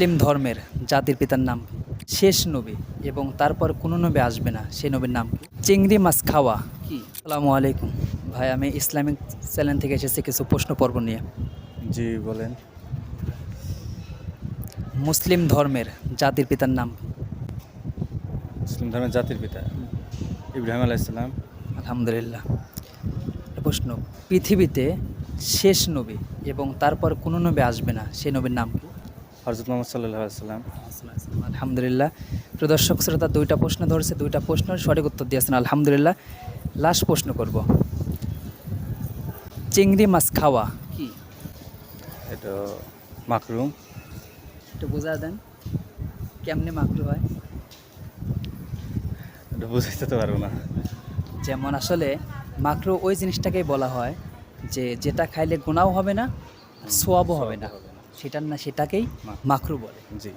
মুসলিম ধর্মের জাতির পিতার নাম শেষ নবী এবং তারপর কোনো নবী আসবে না সেই নবীর নাম চিংড়ি মাছ খাওয়া কি? আসসালামু আলাইকুম। ভাই আমি ইসলামিক চ্যানেল থেকে এসেছি কিছু প্রশ্ন পর্ব নিয়ে। জি বলেন। মুসলিম ধর্মের জাতির পিতার নাম? মুসলিম ধর্মের জাতির পিতা? ইব্রাহিম আলাইসাল্লাম আলহামদুলিল্লাহ। প্রশ্ন পৃথিবীতে শেষ নবী এবং তারপর কোনো নবী আসবে না সেই নবীর নাম কি? হরজত মোহাম্মদ সাল্লাহ সাল্লাম আলহামদুলিল্লাহ। প্রদর্শক শ্রোতা দুইটা প্রশ্ন ধরেছে দুইটা প্রশ্নের সঠিক উত্তর দিয়েছেন আলহামদুলিল্লাহ। লাস্ট প্রশ্ন করব। চিংড়ি মাছ খাওয়া কি? এটা মাকরুম একটু বোঝা দেন কেমনে মাকড়ু হয়? এটা বুঝাইতে তো পারব না। যেমন আসলে মাকড়ু ওই জিনিসটাকেই বলা হয় যে যেটা খাইলে গুণাও হবে না সোয়াবও হবে না। সেটার না সেটাকেই মা- মাকড়ু বলে। জি।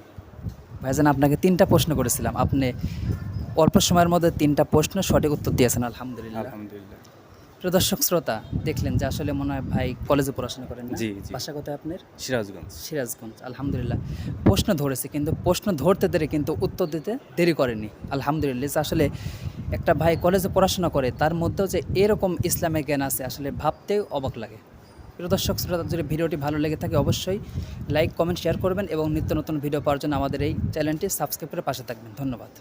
ভাইজান আপনাকে তিনটা প্রশ্ন করেছিলাম। আপনি অল্প সময়ের মধ্যে তিনটা প্রশ্ন সঠিক উত্তর দিয়েছেন আলহামদুলিল্লাহ। আলহামদুলিল্লাহ। প্রদর্শক শ্রোতা দেখলেন যে আসলে মনে হয় ভাই কলেজে পড়াশোনা করেন জি। বাসা কোথায় আপনার? সিরাজগঞ্জ। সিরাজগঞ্জ আলহামদুলিল্লাহ। প্রশ্ন ধরেছে কিন্তু প্রশ্ন ধরতে দেরি কিন্তু উত্তর দিতে দেরি করেনি। আলহামদুলিল্লাহ যে আসলে একটা ভাই কলেজে পড়াশোনা করে তার মধ্যেও যে এরকম ইসলামের জ্ঞান আছে আসলে ভাবতেও অবাক লাগে। প্রিয় দর্শক, শ্রোতা, যদি ভিডিওটি ভালো লেগে থাকে অবশ্যই লাইক, কমেন্ট, শেয়ার করবেন এবং নিত্য নতুন ভিডিও পাওয়ার জন্য আমাদের এই চ্যানেলটি সাবস্ক্রাইব করে পাশে থাকবেন। ধন্যবাদ।